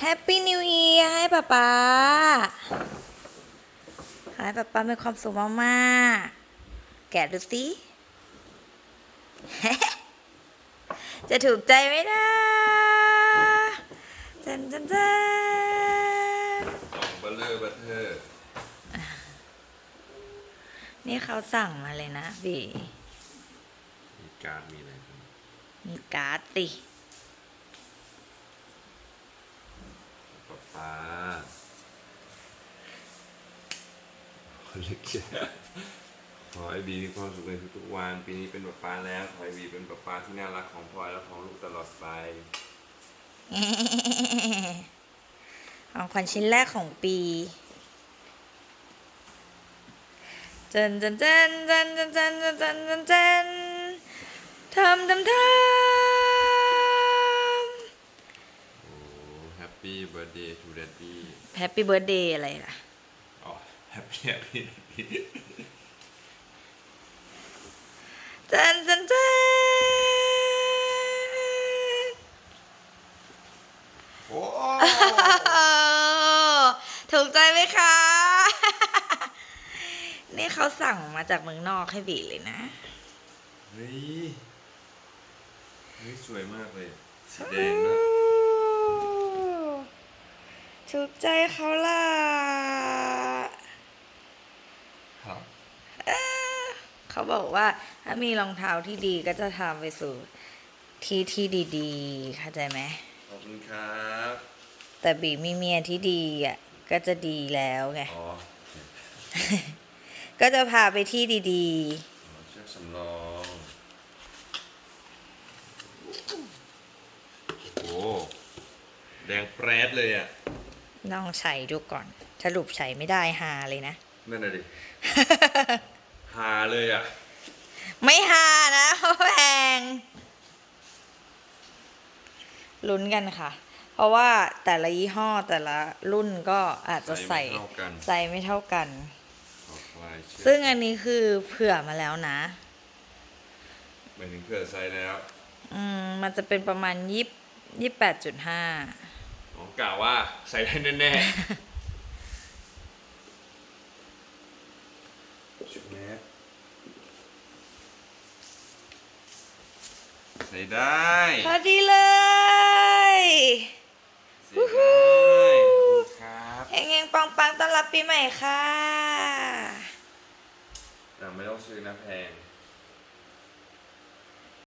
แฮปปี้นิว e ย r ให้ป๊าป๊าขอให้ป๊าป๊ามีความสุขมากๆ แกะดูสิ จะถูกใจไหมนะจันจันจันกล่องเบลเลอร์บัตเตอร์นี่เขาสั่งมาเลยนะบีมีการ์ดมีอะไรบ้างมีการ์ดสิ ป๊าป๊าคน เล็กแค่ขอให้บีมีความสุขในทุกๆวัน ปีนี้เป็นป๊าป๊าแล้ว ขอให้บีเป็นป๊าป๊าที่น่ารักของพลอยและของลูกตลอดไป ของขวัญชิ้นแรกของปีจันจันจันจันจันจันจันจันจันจันทำทำทำ แฮปปี้เบิร์ดเดย์ทูแดดดี้แฮปปี้เบิร์ดเดย์อะไรล่ะ อ๋อแฮปปี้แฮปปี้แฮปปี้จันจันจันโอ้ถูกใจไหมคะ นี่เขาสั่งมาจากเมืองนอกให้บีเลยนะ เฮ้ยเฮ้ยสวยมากเลย สีแดงด้วย ถูกใจเขาล่ะครับเอ้อเขาบอกว่า ถ้ามีรองเท้าที่ดีก็จะทำไปสู่ที่ที่ดีๆเข้าใจไหมขอบคุณครับ แต่บีมีเมียที่ดีอะก็จะดีแล้วไงอ๋อก็จะพาไปที่ดีอ๋อเชือกสำรองโอ้แดงแปรดเลยอะๆ ลองใช้ดูก่อน สรุปใช้ไม่ได้หาเลยนะ นั่นน่ะดิ หาเลยอะ ไม่หานะเขาแพงลุ้นกันค่ะ เพราะว่าแต่ละยี่ห้อแต่ละรุ่นก็อาจจะใส่ใส่ไม่เท่ากัน ใส่ไม่เท่ากัน ขอคลายเชือกซึ่งอันนี้คือเผื่อมาแล้วนะ หมายถึงเผื่อไซส์แล้ว อืมมันจะเป็นประมาณยี่ยี่แปดจุดห้าอ๋อ กล่าวว่าใส่ได้แน่ๆชุดแมสใส่ได้พอดีเลย ใส่ได้ขอบคุณครับเฮงๆปังๆต้อนรับปีใหม่ค่ะ แต่ไม่ต้องซื้อนะแพง